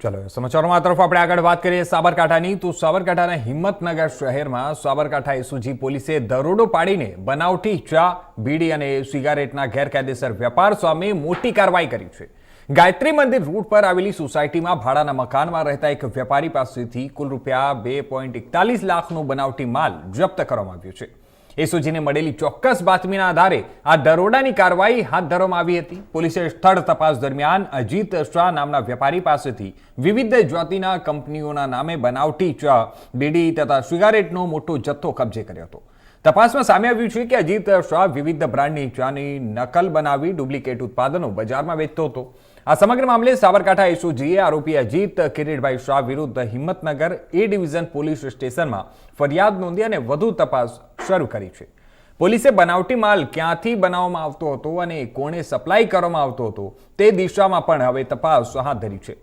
ચલો, સમાચારોમાં તરફ આપણે આગળ વાત કરીએ સાબરકાંઠાની. તો સાબરકાંઠાના હિંમતનગર શહેરમાં સાબરકાંઠા એસઓજી પોલીસે દરોડો પાડીને બનાવટી ચા, બીડી અને સિગારેટના ગેરકાયદેસર વેપાર સામે મોટી કાર્યવાહી કરી છે. ગાયત્રી મંદિર રૂટ પર આવેલી સોસાયટીમાં ભાડાના મકાનમાં રહેતા એક વેપારી પાસેથી કુલ રૂપિયા બે પોઈન્ટ એકતાલીસ લાખનો બનાવટી માલ જપ્ત કરવામાં આવ્યો છે. એસઓજીને મળેલી ચોક્કસ બાતમીના આધારે આ દરોડાની કાર્યવાહી હાથ ધરવામાં આવી હતી. પોલીસે સ્થળ તપાસ દરમિયાન અજીત શાહ નામના વેપારી પાસેથી વિવિધ જાતિના કંપનીઓના નામે બનાવટી ચા, બીડી તથા સિગારેટનો મોટો જથ્થો કબજે કર્યો હતો. તપાસમાં સામે આવ્યું છે કે અજીત શાહ વિવિધ બ્રાન્ડની ચાની નકલ બનાવી ડુપ્લિકેટ ઉત્પાદનો બજારમાં વેચતો હતો. આ સમગ્ર મામલે સાબરકાંઠા એસઓજીએ આરોપી અજીત કિરીટભાઈ શાહ વિરુદ્ધ હિંમતનગર એ ડિવિઝન પોલીસ સ્ટેશનમાં ફરિયાદ નોંધી અને વધુ તપાસ શરૂ કરી છે. પોલીસે બનાવટી માલ ક્યાંથી બનાવવામાં આવતો હતો અને કોણે સપ્લાય કરવામાં આવતો હતો તે દિશામાં પણ હવે તપાસ હાથ ધરી છે.